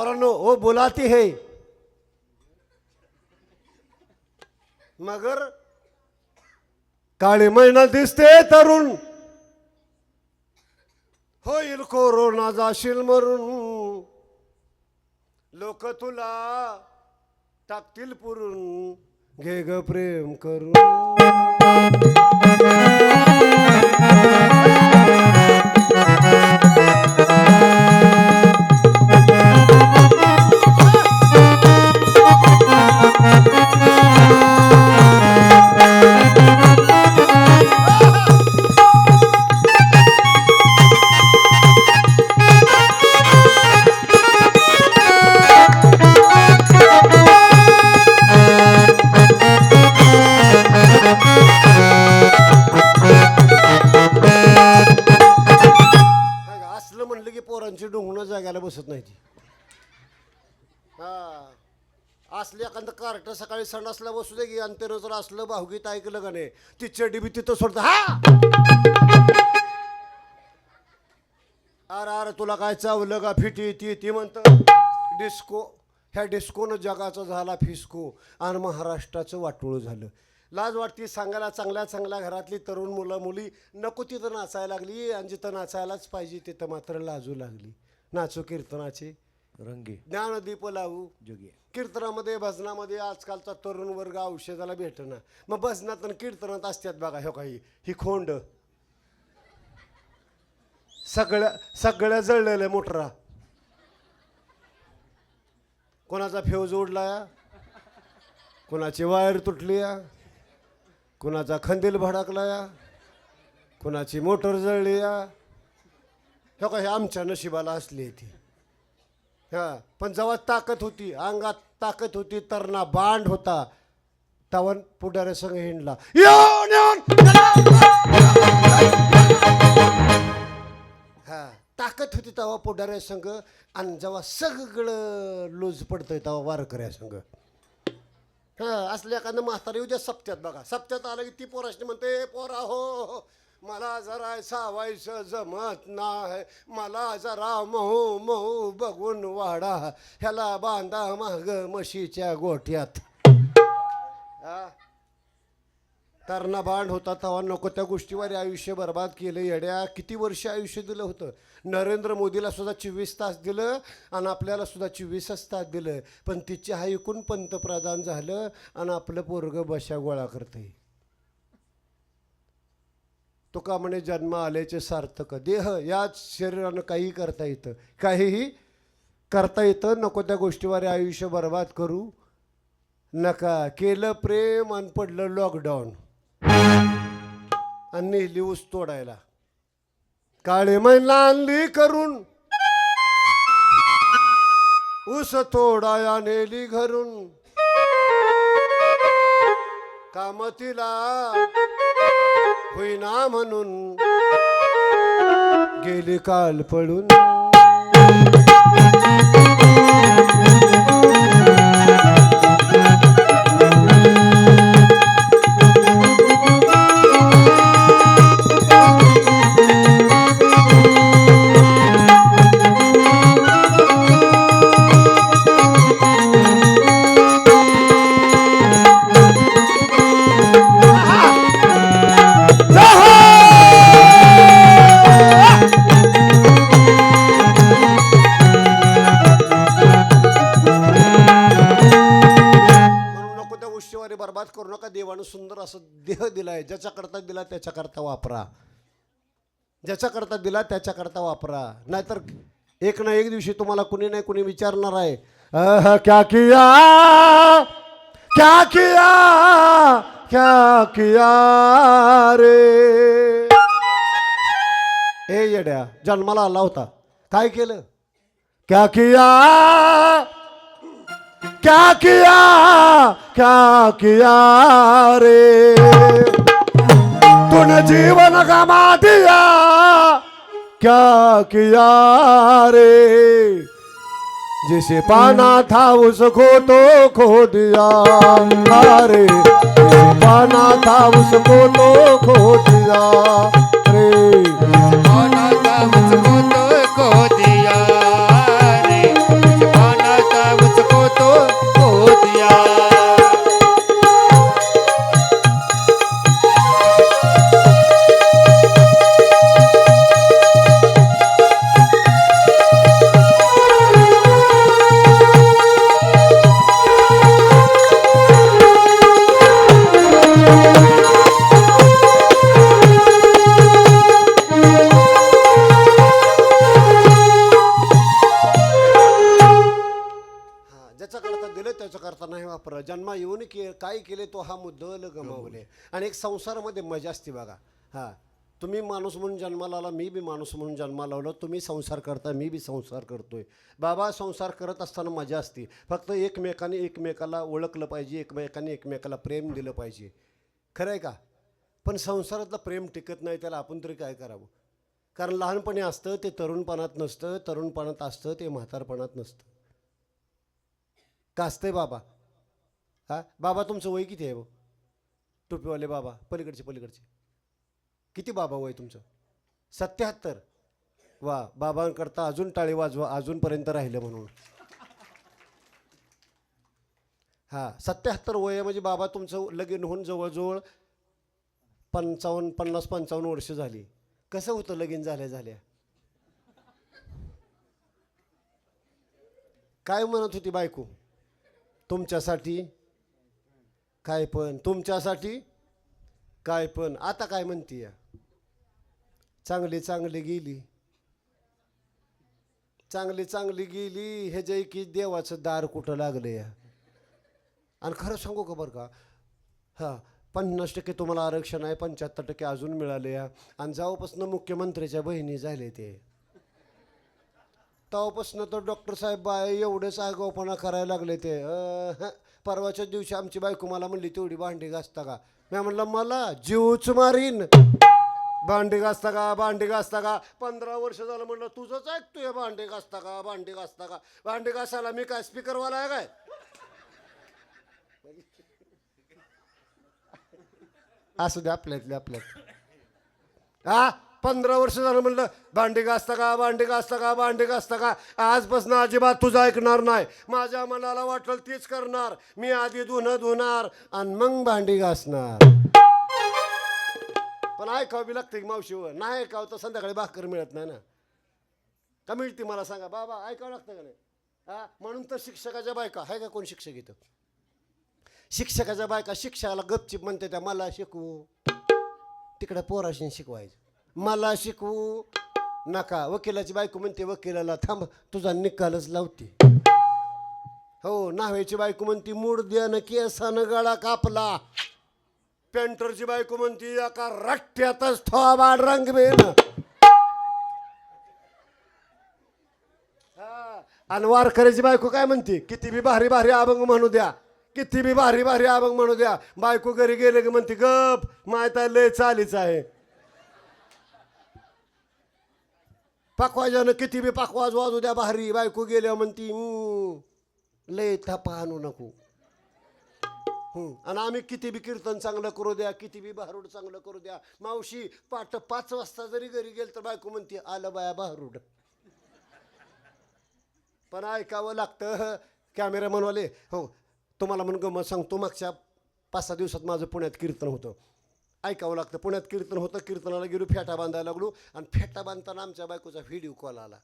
पोरांनो ओ बोलाती है. मगर काळी महिना दिसते तरुण. होईल कोरोना जाशील मरून. लोक तुला टाकतील पुरून. घे ग प्रेम करून. बसत नाही ती. हा. असली एखादं कार्ट सकाळी सण असला बसू दे की आणि जर असलं भावगीत ऐकलं का नाही ती चड्डी बी तिथं सोडतं. हा! अरे अरे तुला काय चावलं का फिटी? ती ती म्हणतं डिस्को ह्या डिस्कोनं जगाचा झाला फिस्को आणि महाराष्ट्राचं वाटोळ झालं. लाज वाटती सांगायला चांगल्या चांगल्या घरातली तरुण मुलं मुली नको तिथं नाचायला लागली आणि जिथं नाचायलाच पाहिजे तिथं मात्र लाजू लागली. नाचू कीर्तनाचे. रंगे. ज्ञानदीप लावू. जोगी. कीर्तनामध्ये भजनामध्ये आजकालचा तरुण वर्ग औषधाला भेटना मग भजनात आणि कीर्तनात असतात बघा ह्यो काही. ही खोंड. सगळ्या सगळ्या जळलेल्या मोटरा. कोणाचा फ्यूज उडला? या कोणाची वायर तुटली? या कोणाचा खंदील भडकला? या कोणाची मोटर जळली? या ह्यो हे आमच्या नशिबाला असली आहे ती. हा पण जेव्हा ताकद होती अंगात ताकद होती तरणा बांड होता तवन पुढाऱ्या संघ हिंडला. हा ताकद होती तेव्हा पुढाऱ्या संघ आणि जेव्हा सगळं लूज पडतंय तेव्हा वारकऱ्या संघ. हा असल्या एखादं म्हातारी उद्या सप्त्यात बघा. सप्त्यात आलं की ती पोराशी म्हणते पोरा हो हो, हो. मला जरा सावायचं जमत नाही. मला जरा महू महू बघून वाडा. ह्याला बांधा माग म्हशीच्या गोठ्यात. तरणा बांड होता तेव्हा नको त्या गोष्टीवर आयुष्य बर्बाद केलं येड्या. किती वर्ष आयुष्य दिलं होतं? नरेंद्र मोदीला सुद्धा चोवीस तास दिलं आणि आपल्याला सुद्धा चोवीसच तास दिलं. पण तिचे हा ऐकून पंतप्रधान झालं आणि आपलं पोरग बशा गोळा करते तुका म्हणे जन्म आल्याचे सार्थक. देह याच शरीरानं काही करता येतं. काहीही करता येतं नको त्या गोष्टीवर आयुष्य बर्बाद करू नका. केलं प्रेम आणि पडलं लॉकडाऊन आणि नेली ऊस तोडायला. काळे महिला आणली करून. ऊस तोडाया नेली घरून. कामतीला होईना म्हणून. गेली काल पडून बर्बाद करू नका. देवानं सुंदर असं देह दिलाय. ज्याच्याकरता दिला त्याच्याकरता वापरा. ज्याच्याकरता दिला त्याच्याकरता वापरा. नाहीतर एक ना एक दिवशी तुम्हाला कुणी नाही कुणी विचारणार आहे. अह, क्या किया? क्या किया? क्या किया रे? ए येड्या जन्माला आला होता. काय केलं? क्या किया? क्या किया क्या किया रे? तूने जीवन गमा दिया क्या किया रे? जिसे पाना था उसको तो खो दिया रे। जिसे पाना था उसको तो खो दिया। एक संसारामध्ये मजा असते बघा. हा. तुम्ही माणूस म्हणून जन्माला आला मी बी माणूस म्हणून जन्माला आलो तुम्ही संसार करता मी बी संसार करतो आहे बाबा संसार करत असताना मजा असते. फक्त एकमेकाने एकमेकाला ओळखलं पाहिजे एकमेकाने एकमेकाला प्रेम दिलं पाहिजे. खरं आहे का? पण संसारातलं प्रेम टिकत नाही त्याला आपण तरी काय करावं? कारण लहानपणी असतं ते तरुणपणात नसतं तरुणपणात असतं ते म्हातारपणात नसतं. का असतंय बाबा? हा? बाबा तुमचं वय किती आहे भाऊ? टोपीवाले बाबा पलीकडचे पलीकडचे. किती बाबा वय तुमचं? सत्याहत्तर. वा बाबांकरता अजून टाळी वाजवा अजूनपर्यंत राहिलं म्हणून. हां सत्याहत्तर वय म्हणजे बाबा तुमचं लगीन होऊन जवळजवळ पंचावन्न पन्नास पंचावन्न वर्ष झाली. कसं होतं लगीन झाल्या झाल्या? काय म्हणत होती बायको? तुमच्यासाठी काय पण तुमच्यासाठी काय पण. आता काय म्हणतीय? चांगली चांगली गेली. चांगली चांगली गेली हे जे की देवाचं दार कुठं लागलं या आणि खरं सांगू का बरं का? हां पन्नास टक्के तुम्हाला आरक्षण आहे पंच्याहत्तर टक्के अजून मिळाले या आणि जेव्हापासून मुख्यमंत्र्याच्या बहिणी झाले ते. तेव्हापासनं तर डॉक्टर साहेब बाय एवढेच आगाऊपणा करायला लागले ते. हं. परवाच्या दिवशी आमची बायको मला म्हणली तेवढी भांडी घासता का? मी म्हणलं मला जीवच मारीन. भांडी घासता का? भांडी घासता का? पंधरा वर्ष झालं म्हणलं तुझंच ऐकतोय भांडी घासता का? भांडी घासता का? भांडी घासायला मी काय स्पीकरवाला आहे काय? असू दे आपल्यातले आपल्यात. हा पंधरा वर्ष झालं म्हणलं भांडी घासता का भांडी घासता का भांडी घासता का? आजपासून अजिबात तुझं ऐकणार नाही. माझ्या मनाला वाटलं तीच करणार. मी आधी धुणं धुणार आणि मग भांडी घासणार. पण ऐकावं बी लागते मावशीवर. नाही ऐकावं तर संध्याकाळी भाकर मिळत नाही ना. का मिळते मला सांगा? बाबा ऐकावं लागतं का नाही? हा? म्हणून तर शिक्षकाच्या बायका आहे का कोण शिक्षक इथं? शिक्षकाच्या बायका शिक्षकाला गपचिप म्हणते त्या मला शिकवू. तिकडे पोराशी शिकवायचं. मला शिकवू नका. वकिलाची बायको म्हणते वकिलाला थांब तुझा निकालच लावते. हो नाव्याची बायको म्हणती मूड द्यानं केसानं गळा कापला. पेंटरची बायको म्हणती एका रट्ट्यातच थोबाड रंग बेन आणि वारकऱ्याची बायको काय म्हणते किती बी भारी भारी अभंग म्हणू द्या किती बी भारी भारी अभंग म्हणू द्या. बायको घरी गेले की म्हणते गप माहीत आहे लय चालीच आहे. पाकवाजानं किती बी पाकवाज वाजू द्या भारी बायको गेल्या म्हणती लय थापा आणू नको. आणि आम्ही किती बी कीर्तन चांगलं करू द्या किती बी भारूड चांगलं करू द्या. मावशी पाट पाच वाजता जरी घरी गेल तर बायको म्हणते आलं बाया भारूड. पण ऐकावं लागतं कॅमेरा म्हणवाले हो तुम्हाला म्हणून गमत सांगतो मागच्या पाच सहा दिवसात माझं पुण्यात कीर्तन होतं. ऐकावं लागतं. पुण्यात कीर्तन होतं कीर्तनाला गेलो फेटा बांधायला लागलो आणि फेटा बांधताना आमच्या बायकोचा व्हिडिओ कॉल आला.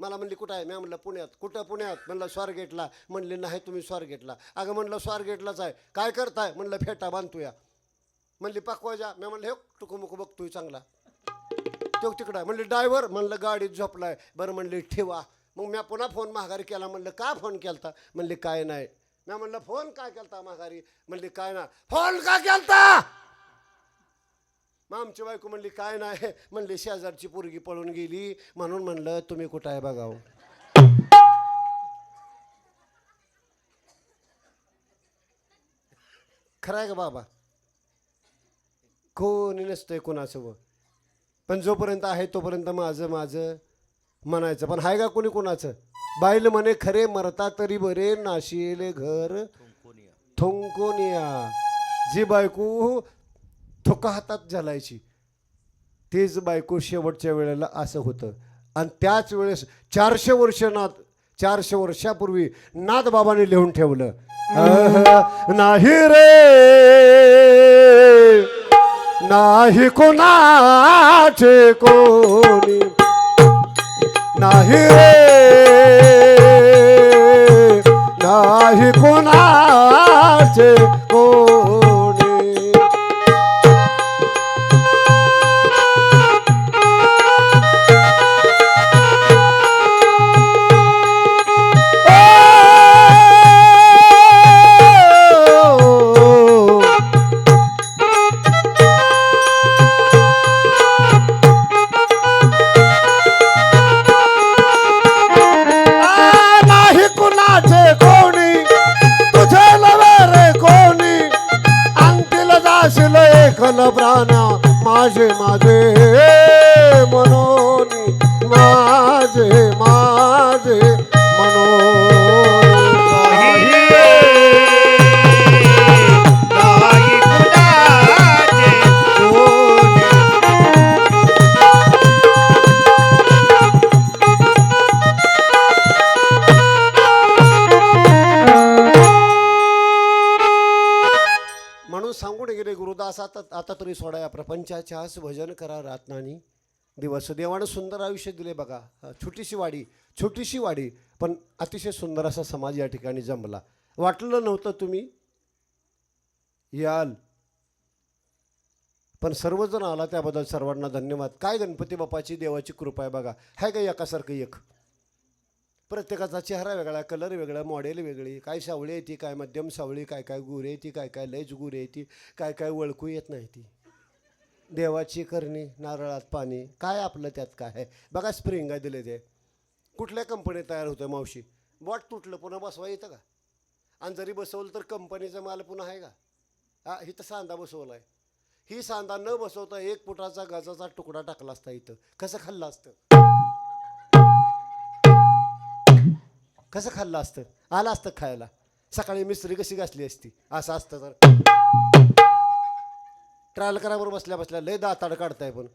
मला म्हणली कुठं आहे? मी म्हणलं पुण्यात. कुठं पुण्यात? म्हणलं स्वारगेटला. म्हणले नाही तुम्ही स्वारगेटला. अगं म्हणलं स्वारगेटलाच आहे. काय करताय? म्हणलं फेटा बांधतोया. म्हणली पाकवाजा. मी म्हणलं हे टुकुमुकू बघतोय चांगला. तो तिकडं आहे. म्हणले ड्रायव्हर. म्हणलं गाडीत झोपलाय. बरं म्हणले ठेवा. मग मी पुन्हा फोन माघारी केला. म्हणलं का फोन केलता? म्हणले काय नाही. मी म्हणलं फोन काय केलता माघारी? म्हणले काय ना. फोन का केलता? मग आमची बायको म्हणली काय नाही. म्हणली शेजारची पोरगी पळून गेली. म्हणून म्हणलं तुम्ही कुठं आहे बघाव खरं आहे का बाबा? कोणी नसतंय कोणासोबत. पण जोपर्यंत आहे तोपर्यंत माझं माझं म्हणायचं. पण आहे का कोणी कोणाचं? बाईल म्हणे खरे मरता तरी बरे नाशिले घर थोंकोनिया. जी बायको थोका हातात झालायची. तेच बायको शेवटच्या वेळेला असं होतं. आणि त्याच वेळेस चारशे वर्ष नाथ चारशे वर्षापूर्वी नाथबाबाने लिहून ठेवलं. नाही रे. नाही कोणाचे कोणी. नाही रे. नाही कोणाचे सांगून गेले गुरुदास आता आता तरी सोडा या प्रपंचाच्या आस भजन करा रातनानी. दिवस देवानं सुंदर आयुष्य दिले बघा. छोटीशी वाडी छोटीशी वाडी पण अतिशय सुंदर असा समाज या ठिकाणी जमला. वाटलं नव्हतं तुम्ही? याल. पण सर्वजण आला त्याबद्दल सर्वांना धन्यवाद. काय गणपती बाप्पाची देवाची कृपा आहे बघा. हाय का एकासारखं एक. प्रत्येकाचा चेहरा वेगळा कलर वेगळा मॉडेल वेगळी. काय सावळी येते काय मध्यम सावळी काय काय गुरे येते काय काय लयच गुरे येते काय काय ओळखू येत नाही ती. देवाची करणी नारळात पाणी काय आपलं त्यात काय आहे? बघा स्प्रिंग आहे दिले ते. कुठल्या कंपनीत तयार होतं मावशी? बॉट तुटलं पुन्हा बसवा येतं का? आणि जरी बसवलं तर कंपनीचा माल पुन्हा आहे का? हा इथं सांदा बसवला आहे ही सांदा न बसवता एक फुटाचा गाजाचा तुकडा टाकला असता इथं. कसं खाल्लं असतं? कसं खाल्लं असतं? आलं असतं खायला. सकाळी मिस्त्री कशी घासली असती? असं असतं तर ट्रायल करावर बसल्या बसल्या लय दाताड काढताय पण.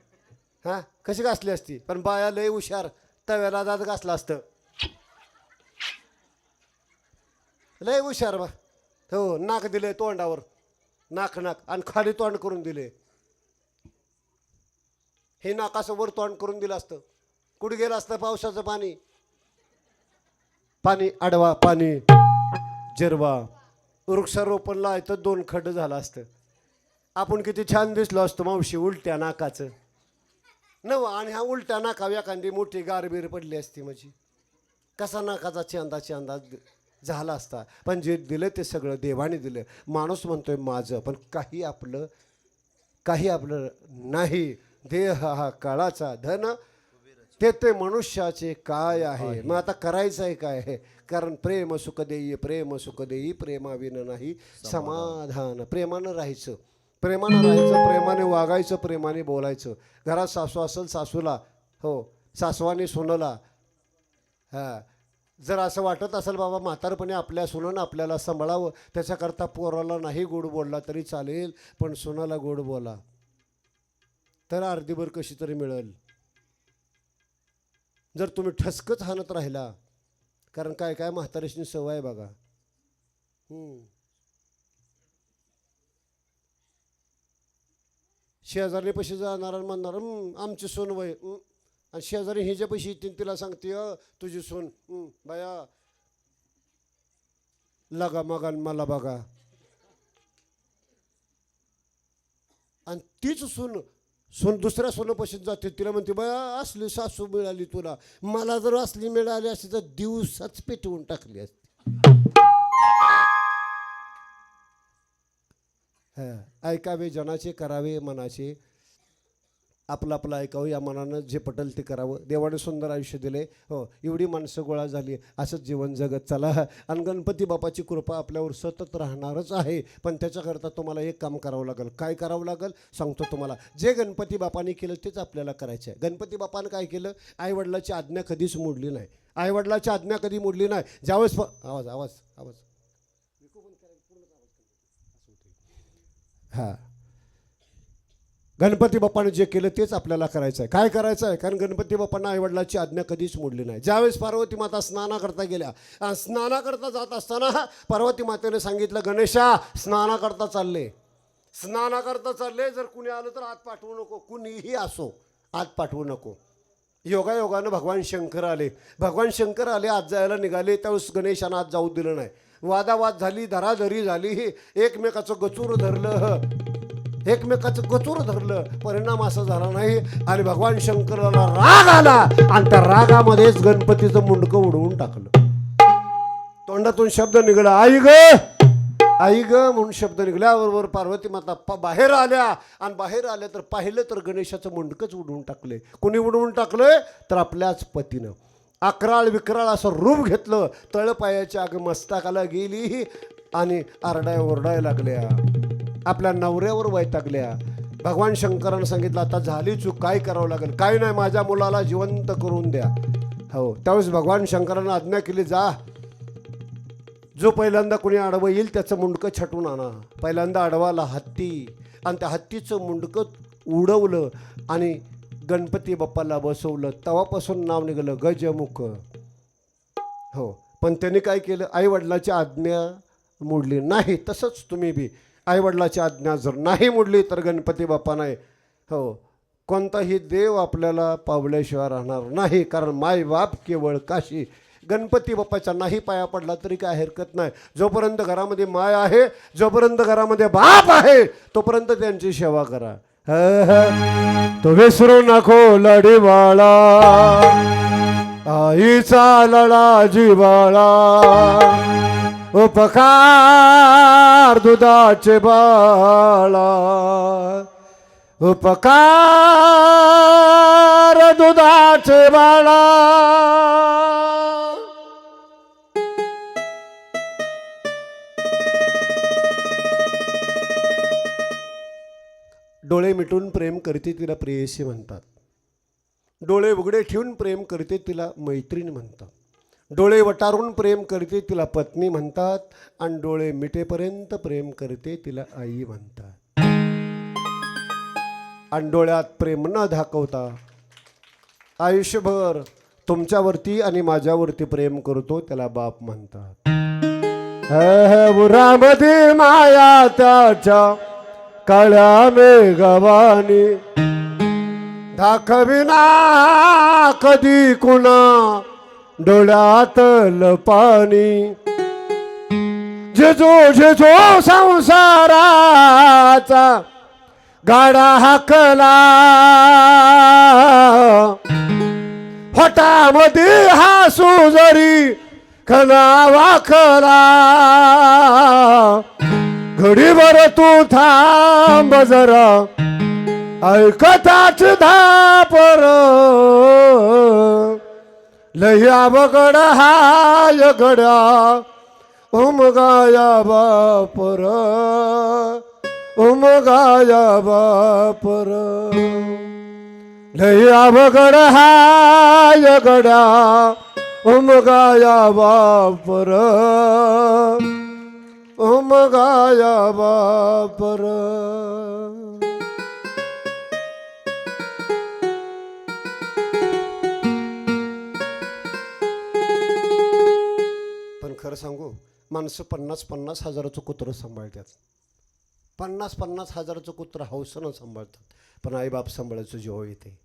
हां? कशी घासली असती? पण बाया लय हुशार. तव्याला दात घासला असतं. लय हुशार बा. हो नाक दिले तोंडावर. नाक नाक. आणि खाली तोंड करून दिले हे नाकाचं वर तोंड करून दिलं असतं. कुठे गेलं असतं पावसाचं पाणी? पाणी आडवा पाणी. जिरवा. वृक्षारोपणला तर दोन खड्ड झालं असतं. आपण किती छान दिसलो असतो मावशी उलट्या नाकाचं. नव आणि हा उलट्या नाका एखादी मोठी गारबीर पडली असती माझी. कसा नाकाचा चंदाची अंदाज झाला असता. पण जे दिलं ते सगळं देवाने दिलं. माणूस म्हणतोय माझं पण काही आपलं काही आपलं नाही. देह हा काळाचा धन ते ते मनुष्याचे काय आहे? मग आता करायचं आहे काय आहे? कारण प्रेम सुख देई प्रेम सुख देई प्रेमाविन नाही समाधान. प्रेमानं राहायचं. प्रेमानं राहायचं प्रेमाने वागायचं प्रेमाने बोलायचं. घरात सासू असेल सासूला हो सासवाने सुनला. हां. जर असं वाटत असेल बाबा म्हातारपणे आपल्या सुनानं आपल्याला सांभाळावं त्याच्याकरता पोराला नाही गोड बोलला तरी चालेल पण सुनाला गोड बोला. तर अर्धीभर कशी तरी मिळेल. जर तुम्ही ठसकच हाणत राहिला कारण काय काय म्हातारीशी सवय आहे बघा. शेजारी पैसे जाणार आणि म्हणणार आमची सोन वय आणि शेजारी हिच्या पैसे येतील तिला सांगते तुझी सोन बाया लगा मगा मला बघा. आणि तीच सून सोन दुसऱ्या सोनपाशी जाते. तिला म्हणते बा असली सासू मिळाली तुला. मला जर असली मिळाली असती तर दिवसाच पेटवून टाकली असती. हा. ऐकावे जनाचे करावे मनाचे. आपलं आपलं ऐकावं या मनानं जे पटल ते करावं. देवाने सुंदर आयुष्य दिले. हो एवढी माणसं गोळा झाली. असंच जीवन जगत चला. आणि गणपती बापाची कृपा आपल्यावर सतत राहणारच आहे. पण त्याच्याकरता तुम्हाला एक काम करावं लागेल. काय करावं लागेल? सांगतो तुम्हाला. जे गणपती बापाने केलं तेच आपल्याला करायचं आहे. गणपती बापानं काय केलं? आईवडिलाची आज्ञा कधीच मोडली नाही. आईवडिलाची आज्ञा कधी मोडली नाही? ज्यावेळेस आवाज आवाज आवाज. हां. गणपती बाप्पाने जे केलं तेच आपल्याला करायचं आहे. काय करायचं आहे? कारण गणपती बाप्पांना आईवडिलाची आज्ञा कधीच मोडली नाही. ज्यावेळेस पार्वती माता स्नानाकरता गेल्या स्नानाकरता जात असताना पार्वती मातेने सांगितलं गणेशा स्नानाकरता चालले. स्नानाकरता चालले जर कुणी आलं तर आत पाठवू नको. कुणीही असो आत पाठवू नको. योगायोगानं भगवान शंकर आले. भगवान शंकर आले आज जायला निघाले. त्यावेळेस गणेशानं आत जाऊ दिलं नाही. वादावाद झाली धराधरी झाली. एकमेकाचं गचूर धरलं. एकमेकाचं कचूर धरलं परिणाम असा झाला नाही. आणि भगवान शंकराला राग आला आणि त्या रागामध्येच गणपतीचं मुंडकं उडवून टाकलं. तोंडातून शब्द निघाला आई ग आई ग म्हणून शब्द निघाल्याबरोबर पार्वती माता बाहेर आल्या. आणि बाहेर आल्या तर पाहिलं तर गणेशाचं मुंडकंच उडवून टाकले कोणी उडवून टाकलंय? तर आपल्याच पतीनं. अकराळ विकराळ असं रूप घेतलं. तळपायाच्या अग मस्तकाला गेली आणि आरडाय ओरडाय लागल्या. आपल्या नवऱ्यावर वैतागल्या भगवान शंकरानं सांगितलं आता झाली चूक काय करावं लागेल? काय नाही माझ्या मुलाला जिवंत करून द्या. हो त्यावेळेस भगवान शंकरानं आज्ञा केली जा. जो पहिल्यांदा कोणी आडवं येईल त्याचं मुंडकं छटून आणा. पहिल्यांदा आडवाला हत्ती. आणि त्या हत्तीचं मुंडकं उडवलं आणि गणपती बाप्पाला बसवलं. तेव्हापासून नाव निघालं गजमुख. हो पण त्यांनी काय केलं? आईवडिलाची आज्ञा मोडली. नाही तसंच तुम्ही बी आईवडिलाची आज्ञा जर नाही मोडली तर गणपती बाप्पा नाही. हो कोणताही देव आपल्याला पावल्याशिवाय राहणार नाही. कारण माय बाप केवळ काशी. गणपती बाप्पाच्या नाही पाया पडला तरी काय हरकत नाही. जोपर्यंत घरामध्ये माय आहे जोपर्यंत घरामध्ये बाप आहे तोपर्यंत त्यांची सेवा करा. ह, ह. तो विसरू नको लढीवाळा. आईचा लढा जिवाळा. उपकार दुधाचे बाळा. उपकार दुधाचे बाळा. डोळे मिटून प्रेम करते तिला प्रेयसी म्हणतात. डोळे उघडे ठेवून प्रेम करते तिला मैत्रीण म्हणतात. डोळे वटारून प्रेम करते तिला पत्नी म्हणतात आणि डोळे मिटेपर्यंत प्रेम करते तिला आई म्हणतात. आणि डोळ्यात प्रेम न दाखवता आयुष्यभर तुमच्यावरती आणि माझ्यावरती प्रेम करतो त्याला बाप म्हणतात. उरामध्ये माया त्याच्या काळ्या मेघवानी दाखविना कधी कुणा डोळ्यातल पाणी जेजो जेजो संसाराचा गाडा हाकला. फटामध्ये हासू जरी खना वाखला घडीवर तू थांब जरा ऐकताच धापर લહ્યા વગડ હાય ઘડા ઉમ ગાયા બાપર ઉમ ગાયા બાપર લહ્યા વગડ હાય ઘડા ઉમ ગાયા બાપર ઉમ ગાયા બાપર माणसं पन्नास पन्नास हजाराचं कुत्रं सांभाळतात. पन्नास पन्नास हजाराचं कुत्रं हौसनं सांभाळतात. पण आईबाप सांभाळायचं जेव्हा येते.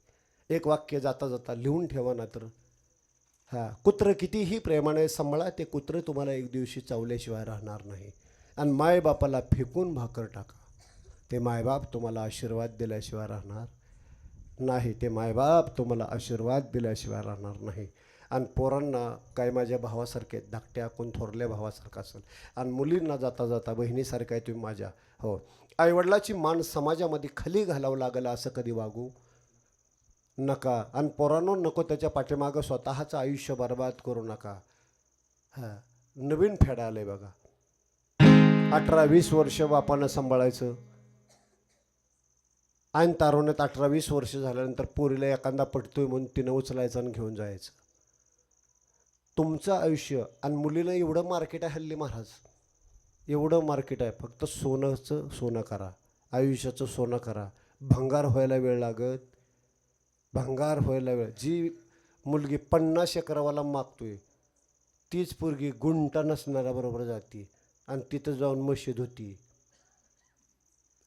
एक वाक्य जाता जाता लिहून ठेवा ना तर. हां कुत्रं कितीही प्रेमाने सांभाळा ते कुत्रं तुम्हाला एक दिवशी चावल्याशिवाय राहणार नाही. आणि मायबापाला फेकून भाकर टाका. ते मायबाप तुम्हाला आशीर्वाद दिल्याशिवाय राहणार नाही. ते मायबाप तुम्हाला आशीर्वाद दिल्याशिवाय राहणार नाही. आणि पोरांना काय माझ्या भावासारखे धाकट्या कोण थोरल्या भावासारखं असेल. आणि मुलींना जाता जाता बहिणीसारखं आहे तुम्ही माझ्या. हो. आईवडिलाची मान समाजामध्ये खाली घालावं लागलं असं कधी वागू नका. आणि पोरांनो नको त्याच्या पाठीमागं स्वतःचं आयुष्य बर्बाद करू नका. हां. नवीन फेडा आलं आहे बघा. अठरा वीस वर्ष बापानं सांभाळायचं. आणि तारुण्यात अठरा वीस वर्ष झाल्यानंतर पोरीला एखादा पटतोय म्हणून तिनं उचलायचं आणि घेऊन जायचं. तुमचं आयुष्य आणि मुलीला एवढं मार्केट आहे हल्ली महाराज. एवढं मार्केट आहे. फक्त सोनंचं सोनं करा. आयुष्याचं सोनं करा. भंगार व्हायला वेळ लागत. भंगार व्हायला वेळ. जी मुलगी पन्नास एकरावाला मागतोय तीच पोरगी गुंटा नसणाऱ्याबरोबर जाते आणि तिथं जाऊन मशीद होती.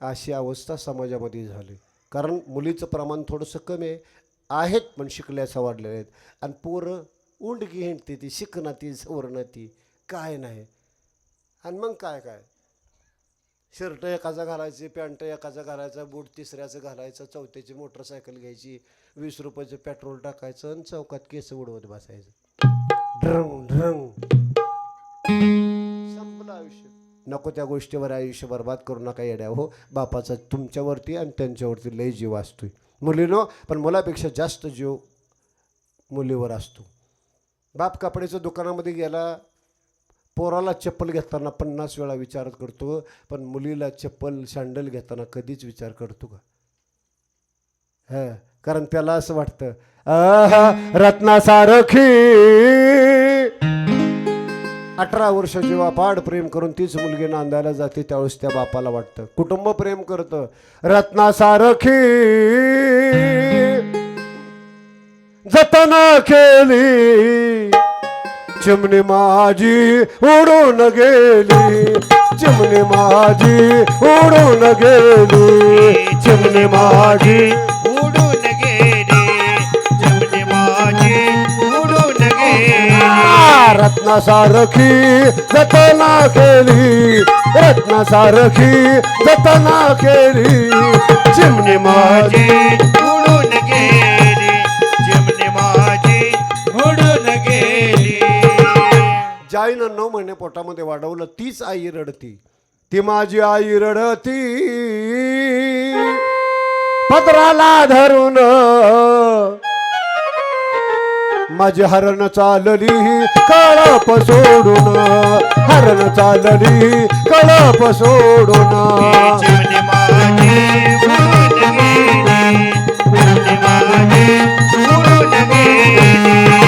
अशी अवस्था समाजामध्ये झाली. कारण मुलीचं प्रमाण थोडंसं कमी आहे. आहेत पण शिकल्याचं वाढलेलं आहेत. आणि पोरं उंडकी हिंडते ती शिकणं ती सवरणं ती काय नाही. आणि मग काय काय? शर्ट एकाचा घालायची पॅन्ट एकाचा घालायचा बूट तिसऱ्याचं घालायचं चौथ्याची मोटरसायकल घ्यायची वीस रुपयाचं पेट्रोल टाकायचं आणि चौकात केस उडवत बसायचं. ड्रंग ड्रंग संपलं आयुष्य. नको त्या गोष्टीवर आयुष्य बर्बाद करू नका येड्या. हो बापाचा तुमच्यावरती आणि त्यांच्यावरती लय जीव असतोय. मुलीनो पण मुलापेक्षा जास्त जीव मुलीवर असतो. बाप कपड्याच्या दुकानामध्ये गेला पोराला चप्पल घेताना पन्नास वेळा विचार करतो पण मुलीला चप्पल सँडल घेताना कधीच विचार करतो का? ह कारण त्याला असं वाटतं रत्नासारखी! अठरा वर्ष जेव्हा पाड प्रेम करून तीच मुलगी नांदायला जाते त्यावेळेस त्या बापाला वाटतं कुटुंब प्रेम करतं रत्नासारखी! जतन केली. चिमणी माझी उडून गेली. चिमणी माझी उडून गेली. चिमणी माझी उडून गेली. चिमणी माझी उडून गेली. आ, रत्नासारखी जतना केली. रत्नासारखी जतना केली. चिमणी माझी उडून आईनं नऊ महिने पोटामध्ये वाढवलं तीच आई रडती. ती माझी आई रडती. पत्राला धरून. माझी हरण चालली कळप सोडून. हरण चालली कळप सोडून. जमणे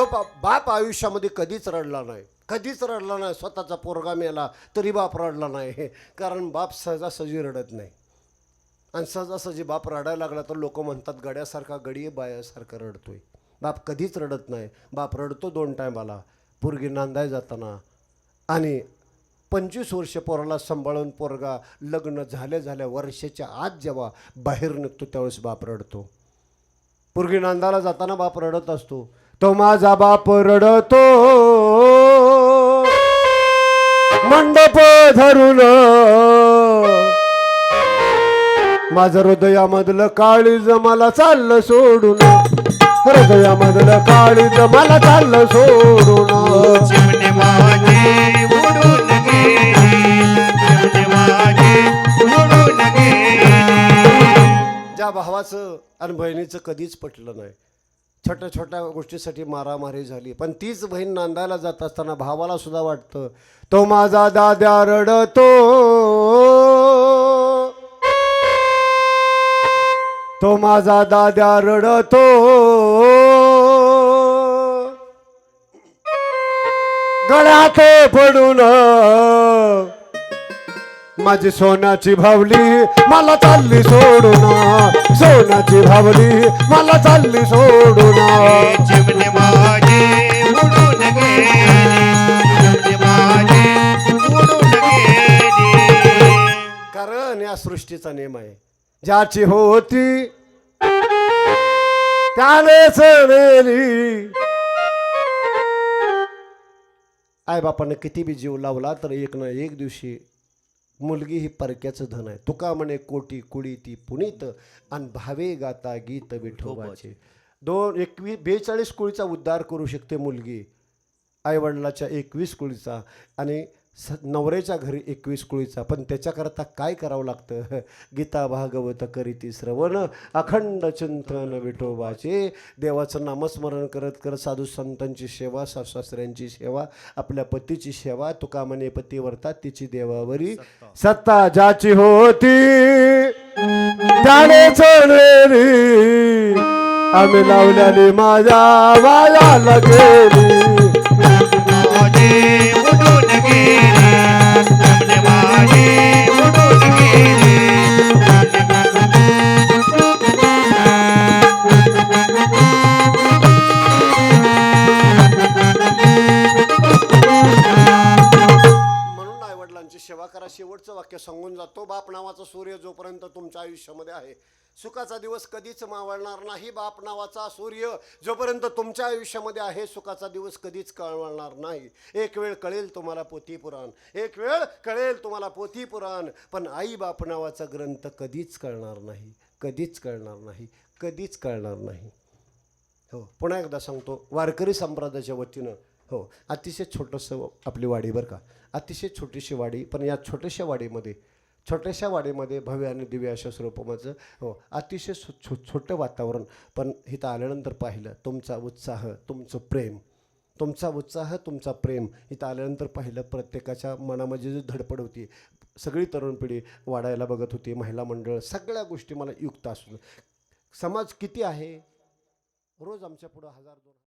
उडून जो बाप आयुष्यामध्ये कधीच रडला नाही कधीच रडला नाही स्वतःचा पोरगा मेला तरी बाप रडला नाही. कारण बाप सहजासहजी रडत नाही. आणि सहजासहजी बाप रडायला लागला तर लोक म्हणतात गड्यासारखा गडी बायासारखा रडतोय. बाप कधीच रडत नाही. बाप रडतो दोन टायमाला. पोरगी नांदाय जाताना. आणि पंचवीस वर्ष पोराला सांभाळून पोरगा लग्न झाल्या झाल्या वर्षाच्या आत जेव्हा बाहेर निघतो त्यावेळेस बाप रडतो. पोरगी नांदाला जाताना बाप रडत असतो. तो माझा बाप रडतो. मंडप धरून. माझं हृदयामधलं काळीज मला चाललं सोडून. हृदयामधलं काळीज मला चाललं सोडून. भावाचं आणि बहिणीचं कधीच पटलं नाही. छोट्या छोट्या गोष्टीसाठी मारामारी झाली. पण तीच बहीण नांदायला जात असताना भावाला सुद्धा वाटतं तो माझा दाद्या रडतो. तो माझा दाद्या रडतो. गळ्यात पडून माझी सोन्याची भावली मला चालली सोडून. सोन्याची भावली मला चालली सोडून. कारण या सृष्टीचा नियम आहे. ज्याची होती त्यानेच नेली आई बापानं किती बी जीव लावला तर एक ना एक दिवशी मुलगी ही परक्याचं धन आहे. तुका म्हणे कोटी कुळी ती पुनीत आणि भावे गाता गीत विठोबाचे. दोन एकवीस बेचाळीस कुळीचा उद्धार करू शकते मुलगी. आईवडिलाच्या एकवीस कुळीचा. आणि स नवऱ्याच्या घरी एकवीस कुळीचा पण त्याच्याकरता काय करावं लागतं? गीता भागवत करीती श्रवण अखंड चिंतन विठोबाचे. देवाचं नामस्मरण करत करत साधू संतांची सेवा सासऱ्यांची सेवा आपल्या पतीची सेवा तुका म्हणे पतीवरता तिची देवावरी. सत्ता. ज्याची होती त्यानेच नेली आम्ही लावल्याने माझ्या वायाला गेली माझे उडून गेली. चिमणे माझे उडून वडिलांची शेवटचं वाक्य सांगून जातो. बाप नावाचा सूर्य जोपर्यंत तुमच्या आयुष्यामध्ये आहे सुखाचा दिवस कधीच मावळणार नाही. बाप नावाचा सूर्य जोपर्यंत तुमच्या आयुष्यामध्ये आहे सुखाचा दिवस कधीच कळवणार नाही. एक वेळ कळेल तुम्हाला पोथी पुराण. एक वेळ कळेल तुम्हाला पोथी पुराण. पण आई बाप नावाचा ग्रंथ कधीच कळणार नाही. कधीच कळणार नाही. कधीच कळणार नाही. हो पुन्हा एकदा सांगतो. वारकरी संप्रदायाच्या वतीनं हो अतिशय छोटंसं आपली वाडी बरं का. अतिशय छोटीशी वाडी पण या छोट्याशा वाडीमध्ये छोट्याशा वाडीमध्ये भव्य आणि दिव्य अशा स्वरूपाचं हो अतिशय छो छो छोटं वातावरण. पण इथं आल्यानंतर पाहिलं तुमचा उत्साह तुमचं प्रेम तुमचा उत्साह तुमचा प्रेम. इथं आल्यानंतर पाहिलं प्रत्येकाच्या मनामध्ये जी धडपड होती सगळी तरुण पिढी वाढायला बघत होती महिला मंडळ सगळ्या गोष्टी मला युक्त असून. समाज किती आहे? रोज आमच्या पुढं हजार दोन